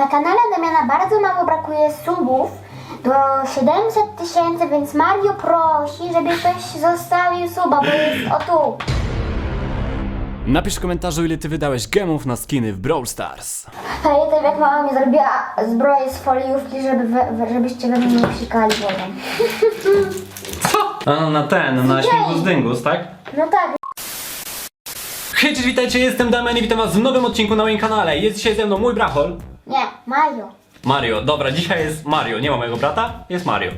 Na kanale Damiana bardzo mało brakuje subów do 700 tysięcy, więc Mario prosi, żeby ktoś zostawił suba, bo jest o tu. Napisz w komentarzu, ile ty wydałeś gemów na skiny w Brawl Stars. Pamiętam jak mama mi zrobiła zbroję z foliówki, żeby we, żebyście we mnie nie psikali wodą. A, na ten, na śmigus dyngus, tak? No tak, Hej, cześć, witajcie, jestem Damian i witam was w nowym odcinku na moim kanale. Jest dzisiaj ze mną mój brachol, nie, Mario. Mario. Dobra, dzisiaj jest Mario, nie ma mojego brata, jest Mario.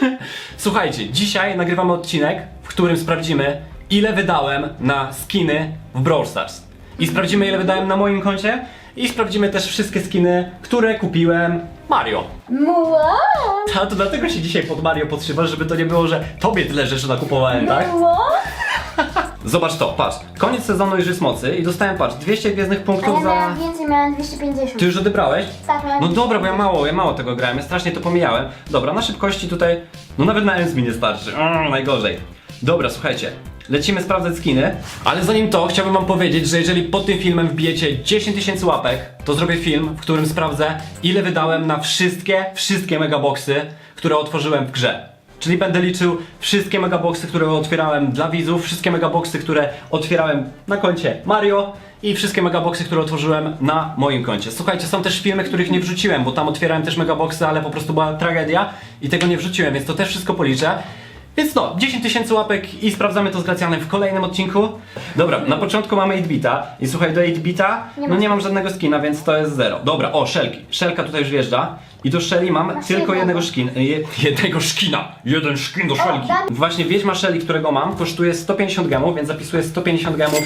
Słuchajcie, dzisiaj nagrywamy odcinek, w którym sprawdzimy, ile wydałem na skiny w Brawl Stars. I sprawdzimy, ile wydałem na moim koncie. I sprawdzimy też wszystkie skiny, które kupiłem Mario. Wow! A to dlatego się dzisiaj pod Mario podszywasz, żeby to nie było, że tobie tyle rzeczy nakupowałem, tak? Wow! Zobacz to, patrz. Koniec sezonu już jest mocy i dostałem, patrz, 200 gwiezdnych Ale punktów ja za... miałem więcej, miałem 250. Ty już odebrałeś? Tak, miałem No dobra, bo ja mało, ja mało tego grałem, ja strasznie to pomijałem. Dobra, na szybkości tutaj, no nawet na Ensmi nie starczy, mm, najgorzej. Dobra, słuchajcie, lecimy sprawdzać skiny, ale zanim to chciałbym wam powiedzieć, że jeżeli pod tym filmem wbijecie 10 tysięcy łapek, to zrobię film, w którym sprawdzę, ile wydałem na wszystkie, wszystkie megaboxy, które otworzyłem w grze. Czyli będę liczył wszystkie megaboxy, które otwierałem dla widzów, wszystkie megaboxy, które otwierałem na koncie Mario i wszystkie megaboxy, które otworzyłem na moim koncie. Słuchajcie, są też filmy, których nie wrzuciłem, bo tam otwierałem też megaboxy, ale po prostu była tragedia i tego nie wrzuciłem, więc to też wszystko policzę. Więc no, 10 tysięcy łapek i sprawdzamy to z Gracjanem w kolejnym odcinku. Dobra, na początku mamy 8-bita i słuchaj, do 8-bita Nie no nie mam żadnego skina, więc to jest zero. Dobra, o, szelki. Szelka tutaj już wjeżdża i do szeli mam Masz tylko jednego. jednego szkin, je, jednego szkina. Jeden szkin do dam- Właśnie Wiedźma Shelly, którego mam, kosztuje 150 gemów, więc zapisuję 150 gemów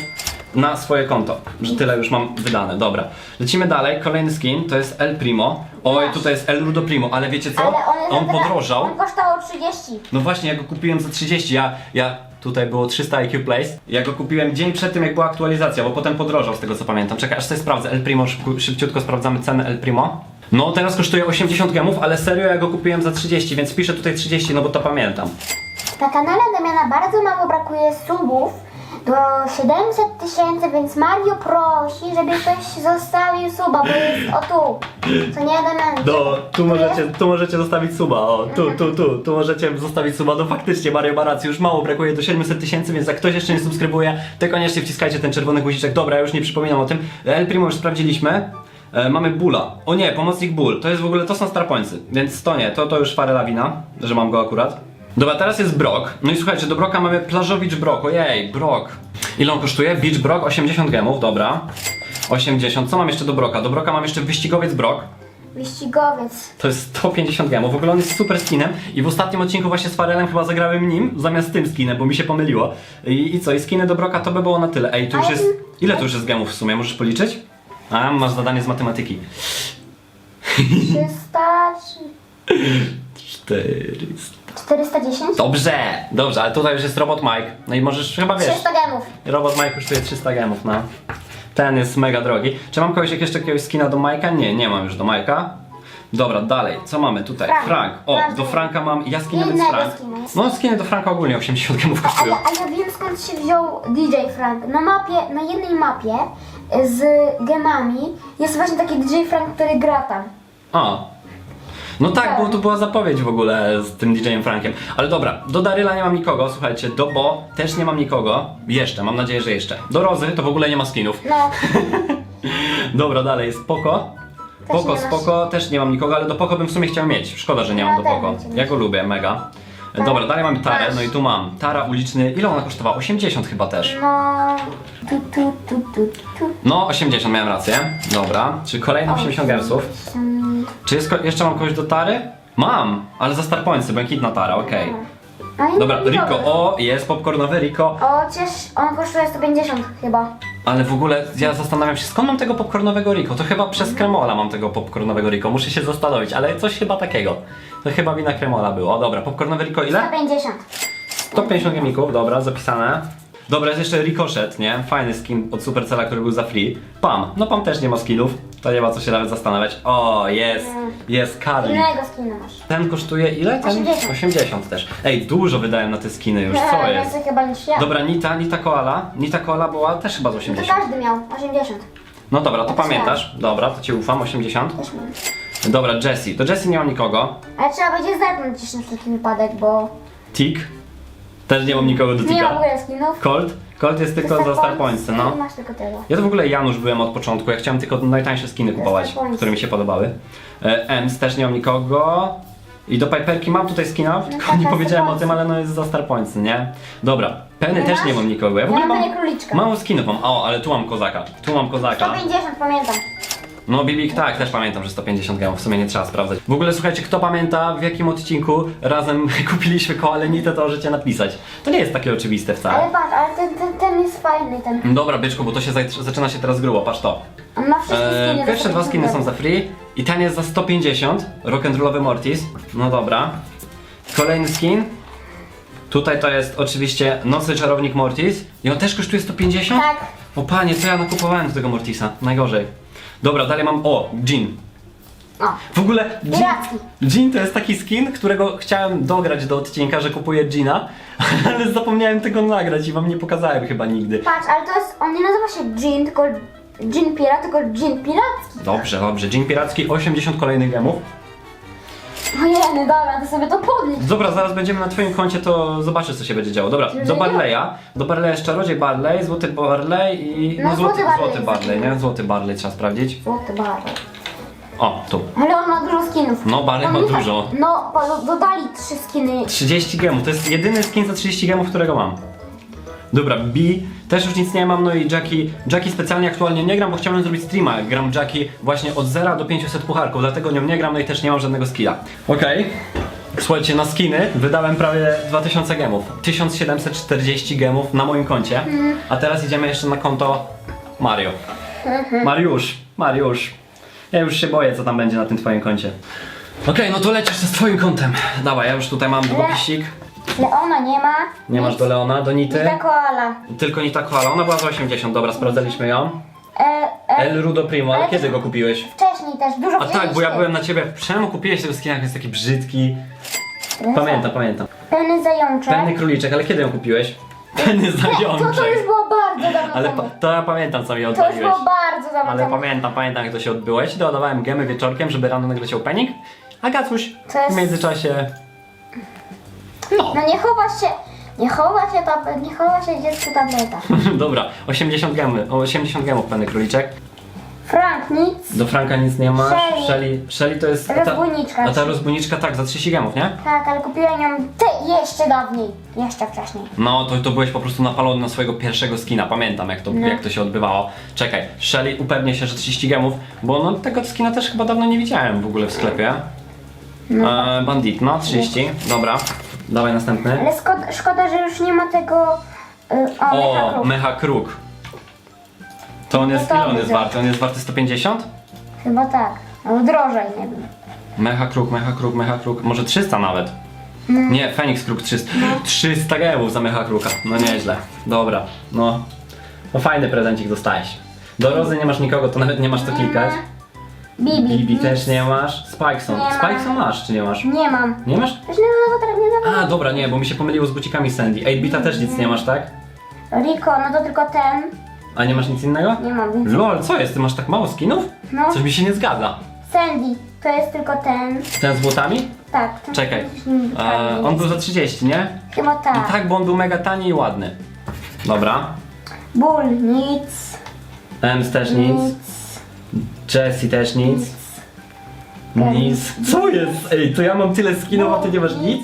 na swoje konto. Że tyle już mam wydane. Dobra. Lecimy dalej. Kolejny skin to jest El Primo. Oj, Masz. tutaj jest El Rudo Primo, ale wiecie co? Ale on, On podrożał. On kosztował 30. No właśnie, ja go kupiłem za 30, ja, ja tutaj było 300 IQ Place. Ja go kupiłem dzień przed tym, jak była aktualizacja, bo potem podrożał z tego co pamiętam. Czekaj, aż sobie sprawdzę. El Primo, szybku, szybciutko sprawdzamy cenę El Primo. No, teraz kosztuje 80 gemów, ale serio ja go kupiłem za 30, więc piszę tutaj 30, no bo to pamiętam. Na kanale Damiana bardzo mało brakuje subów do 700 tysięcy, więc Mario prosi, żeby ktoś zostawił suba, bo jest o tu. Co nie, Damian? No, tu możecie, tu możecie zostawić suba, o, tu, tu, tu, tu możecie zostawić suba, no faktycznie Mario ma rację, już mało brakuje do 700 tysięcy, więc jak ktoś jeszcze nie subskrybuje, to koniecznie wciskajcie ten czerwony guziczek, dobra, ja już nie przypominam o tym, El Primo już sprawdziliśmy, e, mamy Bula, o nie, pomocnik Bull, to jest w ogóle, to są Starpointsy, więc to nie, to, to już parę lawina, że mam go akurat. Dobra, teraz jest Brock, no i słuchajcie, do Broka mamy Plażowicz Brock, ojej, Brock, ile on kosztuje? Beach Brock, 80 gemów, dobra, 80, co mam jeszcze do Broka? Do Broka mam jeszcze Wyścigowiec Brock, Wyścigowiec. to jest 150 gemów. W ogóle on jest super skinem i w ostatnim odcinku właśnie z Farelem chyba zagrałem nim zamiast tym skinem, bo mi się pomyliło. I, i co? I skiny do Broka to by było na tyle. Ej, tu już jest... Ile tu już jest gemów w sumie? Możesz policzyć? A, masz zadanie z matematyki. 300... 400. 410? Dobrze! Dobrze, ale tutaj już jest Robot Mike. No i możesz chyba wiesz. 300 gemów. Robot Mike kosztuje 300 gemów, no. Ten jest mega drogi. Czy mam kogoś jak jeszcze jakiegoś skina do Majka? Nie, nie mam już do Majka. Dobra, dalej, co mamy tutaj? Frank. Frank. O, Frank. do Franka mam. Ja skiny więc Jednego Frank. skina. No, skiny do Franka ogólnie 80 gemów Ale, kosztują. a ja wiem skąd się wziął DJ Frank. Na mapie, na jednej mapie z gemami jest właśnie taki DJ Frank, który gra tam. A. No tak, Tak. bo to była zapowiedź w ogóle z tym DJ-em Frankiem. Ale dobra, do Daryla nie mam nikogo, słuchajcie, do Bo też nie mam nikogo. Jeszcze, mam nadzieję, że jeszcze. Do Rozy to w ogóle nie ma skinów. No, Dobra, dalej jest Poko. Poko, nie spoko, też nie mam nikogo, ale do Poko bym w sumie chciał mieć. Szkoda, że nie mam Ja do też Poko. bym chciał Ja go lubię, mega. E, Dobra, dalej mamy Tarę, no i tu mam. Tara uliczny, ile ona kosztowała? 80 chyba też. no... Tu, tu, tu, tu, tu. No, 80, miałem rację. Dobra, czyli kolejne 80 gersów. Mm, Czy jest ko- jeszcze mam kogoś do Tary? Mam, ale za Star Pointsy, błękitna Tara, okej. No i Dobra, Rico, o, jest popcornowy Rico, O, ciesz, on kosztuje 150 chyba. Ale w ogóle ja zastanawiam się, skąd mam tego popcornowego Rico? To chyba przez Kremola mam tego popcornowego Rico, muszę się zastanowić, ale coś chyba takiego. To chyba wina Kremola było. Dobra, popcornowy Rico ile? 150. 150 gemików, dobra, zapisane. Dobra, jest jeszcze Ricochet, nie? Fajny skin od Supercella, który był za free. Pam, no Pam też nie ma skillów, to nie ma co się nawet zastanawiać. O, jest, jest Carly. Innego skina masz. Ten kosztuje ile? Ten? 80. 80 też. Ej, dużo wydałem na te skiny już, co Nie, jest? Więcej chyba niż ja. Dobra, Nita, Nita Koala. Nita Koala była też chyba z To 80. każdy miał 80. No dobra, to Tak, pamiętasz. Dobra, to ci ufam, 80. Też mam. Dobra, Jessie. To Jessie nie mam nikogo. Ale trzeba będzie zerknąć jeszcze na wszelki wypadek, bo Tik. Też nie mam nikogo do nie ma w Tika. ogóle skinów. Colt. Colt jest tylko za Star Pointsy, no. Nie masz tylko. Ja to w ogóle Janusz byłem od początku, ja chciałem tylko najtańsze skiny kupować, które mi się podobały. E, Ems też nie mam nikogo. I do Piperki mam tutaj skina, tylko tak, nie powiedziałem o tym, ale no jest za Star Pointsy, nie? Dobra, Penny Nie też masz? nie mam nikogo. Ja w Ja ogóle mam mam Penny Króliczka. mało skinów mam. O, ale tu mam kozaka. Tu mam kozaka. 150 pamiętam. No Bibik tak, też pamiętam, że 150 gramów, w sumie nie trzeba sprawdzać. W ogóle słuchajcie, kto pamięta w jakim odcinku razem kupiliśmy koalenitę, to możecie napisać. To nie jest takie oczywiste wcale. Ale patrz, ale ten, ten, ten jest fajny, ten. Dobra, byczku, bo to się za- zaczyna się teraz grubo, patrz to. On ma wszystkie skiny. Eee, pierwsze dwa 150 skiny są za free i ten jest za 150, rock'n'rollowy Mortis. No dobra. Kolejny skin. Tutaj to jest oczywiście Nocny Czarownik Mortis i on też kosztuje 150? Tak. O panie, co ja nakupowałem do tego Mortisa? Najgorzej. Dobra, dalej mam, o, Jean. O, W ogóle Jean, Piracki. Jean to jest taki skin, którego chciałem dograć do odcinka, że kupuję Jeana, ale zapomniałem tego nagrać i wam nie pokazałem chyba nigdy. patrz, ale to jest, on nie nazywa się Jean, tylko Jean Pirat, tylko Jean Piracki. Dobrze, dobrze. Jean Piracki, 80 kolejnych gemów. Ojej, dobra, to sobie to podlicz. Dobra, zaraz będziemy na twoim koncie, to zobaczysz co się będzie działo. Dobra, Czyli do nie- Barley'a. Do Barley'a jest czarodziej Barley, złoty Barley i... No, złoty, złoty Barley złoty jest Barley, taki. nie? Złoty Barley trzeba sprawdzić. Złoty bardzo. O, tu. Ale on ma dużo skinów. No, Barley ma nie tak- dużo. No, bo dodali trzy skiny. 30 gemów, to jest jedyny skin za 30 gemów, którego mam. Dobra, B, też już nic nie mam, no i Jackie, Jackie specjalnie aktualnie nie gram, bo chciałem zrobić streama, gram Jackie właśnie od 0 do 500 pucharków, dlatego nią nie gram, no i też nie mam żadnego skilla. Okej, słuchajcie, na skiny wydałem prawie 2000 gemów, 1740 gemów na moim koncie, a teraz idziemy jeszcze na konto Mario. Mariusz, Mariusz, ja już się boję, co tam będzie na tym twoim koncie. Okej, no to lecisz ze swoim kontem. Dawaj, ja już tutaj mam długopisik. Leona nie ma. Nie masz do Leona, do Nity? Nita koala. Tylko Nita Koala, ona była za 80, dobra, sprawdzaliśmy ją. E, e, El Rudo Primo, ale Ale kiedy go kupiłeś? wcześniej też, dużo A tak, bo ja byłem na ciebie, czemu kupiłeś tego skina, jak jest taki brzydki? Pamiętam, pamiętam. Penny zajączek. Penny Króliczek, ale kiedy ją kupiłeś? Penny to, to już Zajączek. było bardzo dawno Ale temu. pa, to ja pamiętam, co mi To już było bardzo dawno Ale temu. pamiętam, pamiętam jak to się odbyło. Ja ci dodawałem gemy wieczorkiem, żeby rano nagle się opening. A Gacuś To jest- w międzyczasie... No. No nie chowa się, nie chowa się, ta, nie chowa się dziecku tableta. Dobra, 80 gemy, o, 80 gemów Penny Króliczek. Frank, nic. Do Franka nic nie masz. Shelly. Shelly to jest. a ta- Rozbójniczka. A ta rozbójniczka tak, za 30 gemów, nie? Tak, ale kupiłem ją ty jeszcze dawniej. Jeszcze wcześniej. No, to, to byłeś po prostu napalony na swojego pierwszego skina, pamiętam jak to, No. jak to się odbywało. Czekaj, Shelly upewnię się, że 30 gemów, bo no tego skina też chyba dawno nie widziałem w ogóle w sklepie. E, bandit, no 30, dobra. Dawaj następny. Ale szkoda, szkoda że już nie ma tego... Y, o, O, Mecha Mecha Kruk. To on jest, No to ile on jest widzę. warty? On jest warty 150? Chyba tak. Albo drożej, nie wiem. Mecha Kruk, Mecha Kruk, Mecha Kruk, może 300 nawet. Nie, Fenix Kruk 300. 300 gemów za Mecha Kruka. No nieźle. Dobra, no. No fajny prezencik dostałeś. Do Rozy nie masz nikogo, to nawet nie masz co klikać. Bibi. Bibi też nie masz. Spikeson. Nie mam. Spikeson masz, czy nie masz? Nie mam. Nie masz? Nie no, teraz nie A, dobra, nie, bo mi się pomyliło z bucikami Sandy. 8-bita też nic nie masz, tak? Rico, no to tylko ten. A nie masz nic innego? Nie mam więc. Lol, co jest? Ty masz tak mało skinów? No. Coś mi się nie zgadza. Sandy, to jest tylko ten. Ten z błotami? Tak. ten Czekaj. z E, on był za 30, nie? Chyba tak. I tak, bo on był mega tani i ładny. Dobra. Bull, nic. Ems też nic. Jessie też nic. Nic. Co jest? Ej, to ja mam tyle skinów, a ty nie masz nic?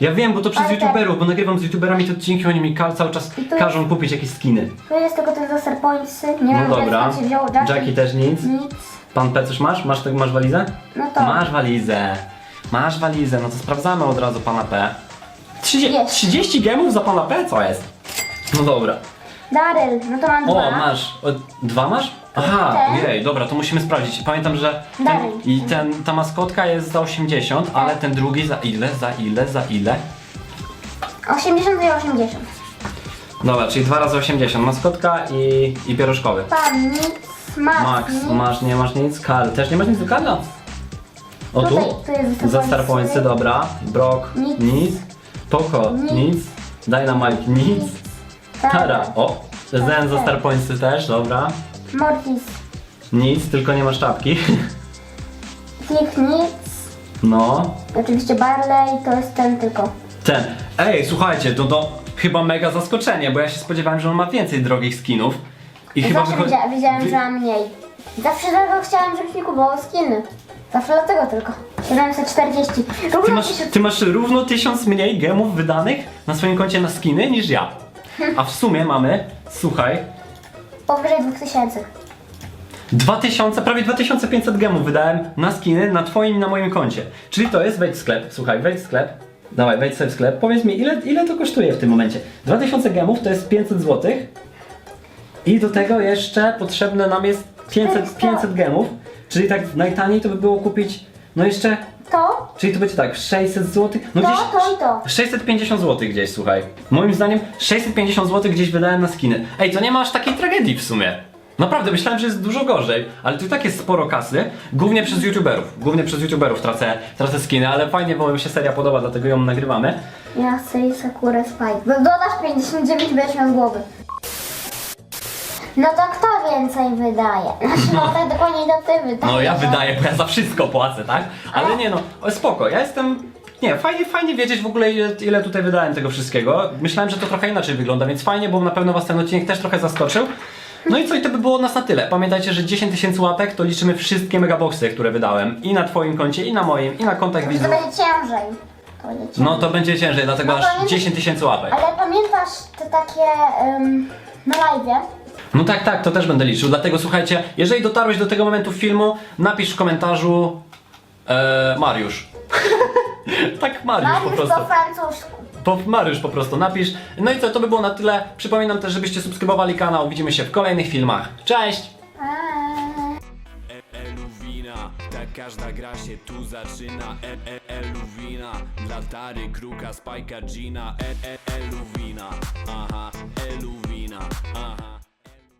Ja wiem, bo to przez Ale tak. youtuberów, bo nagrywam z youtuberami te odcinki, oni mi ka- cały czas I to każą kupić jakieś skiny. Tu jest tylko ten za Serpointsy. Nie No wiem, gdzie dobra. skąd się wziął Jackie. Jackie też nic. Nic. Pan P coś masz? Masz, masz walizę? No to. Masz walizę. Masz walizę, no to sprawdzamy od razu pana P. 30, Jest. 30 gemów za pana P? Co jest? No dobra. Daryl, no to mam O, dwa. masz. O, dwa masz? Aha, Ten. ojej, dobra, to musimy sprawdzić. Pamiętam, że ten, i ten, ta maskotka jest za 80, ale ten drugi za ile, za ile, za ile? 80 i 80. Dobra, czyli dwa razy 80. Maskotka i, i pierożkowy. Pan, nic. Max, masz, nie masz nic? Karl, też nie masz nic do Karla? O tu? Tutaj, tu jest Za Star Pointsy, dobra. Brock, Nic. nic. Nic. nic. Dynamite, nic. Tak. Tara, o. Zen za Star Pointsy też, dobra. Mortis. Nic, tylko nie masz czapki. Flick nic. No, Oczywiście Barley to jest ten tylko. ten. Ej, słuchajcie, to to chyba mega zaskoczenie, bo ja się spodziewałem, że on ma więcej drogich skinów. I chyba Zawsze wychodzi... widzia- wiedziałem, że ma mniej. Zawsze dlatego chciałam, żebyś mi kupował skiny. Zawsze dlatego tylko. 740. Ty Równo masz, ty masz równo tysiąc mniej gemów wydanych na swoim koncie na skiny niż ja. A w sumie mamy, słuchaj, powyżej 2000. 2000, prawie 2500 gemów wydałem na skiny na twoim i na moim koncie. Czyli to jest, wejdź w sklep, słuchaj, wejdź w sklep. Dawaj, wejdź sobie w sklep. Powiedz mi, ile, ile to kosztuje w tym momencie? 2000 gemów to jest 500 zł. I do tego jeszcze potrzebne nam jest 500, 500 gemów. Czyli tak najtaniej to by było kupić, no jeszcze, To, czyli to będzie tak, 600 zł. No to, gdzieś, to i to. 650 zł gdzieś, słuchaj. Moim zdaniem 650 zł gdzieś wydałem na skiny. Ej, to nie ma aż takiej tragedii w sumie. Naprawdę, myślałem, że jest dużo gorzej, ale tu i tak jest sporo kasy, głównie przez youtuberów. Głównie przez youtuberów tracę, tracę skiny, ale fajnie, bo mi się seria podoba, dlatego ją nagrywamy. Ja chcę i Sakura Spike. Dodasz 59, będziesz miał głowy. No to kto więcej wydaje? Znaczy, no tak dokładnie to ty wydajesz. No ja wydaję, bo ja za wszystko płacę, tak? Ale nie no, spoko, ja jestem... Nie, fajnie, fajnie wiedzieć w ogóle ile, ile tutaj wydałem tego wszystkiego. Myślałem, że to trochę inaczej wygląda, więc fajnie, bo na pewno was ten odcinek też trochę zaskoczył. No i co, i to by było od nas na tyle. Pamiętajcie, że 10 tysięcy łapek to liczymy wszystkie megaboxy, które wydałem. I na twoim koncie, i na moim, i na kontach To widzów. będzie ciężej. To będzie ciężej. No to będzie ciężej, dlatego No aż nie- 10 tysięcy łapek. Ale pamiętasz te takie na live? No tak, tak, to też będę liczył. Dlatego słuchajcie, jeżeli dotarłeś do tego momentu filmu, napisz w komentarzu e, Mariusz. tak, Mariusz, po Mariusz prostu. po francusku. Po, Mariusz po prostu napisz. No i co, to by było na tyle. Przypominam też, żebyście subskrybowali kanał. Widzimy się w kolejnych filmach. Cześć! Eee. Eluwina, tak każda gra się tu zaczyna e, e, Eluwina, dla Tary, Kruka, Spajka, Gina e, e, Eluwina, a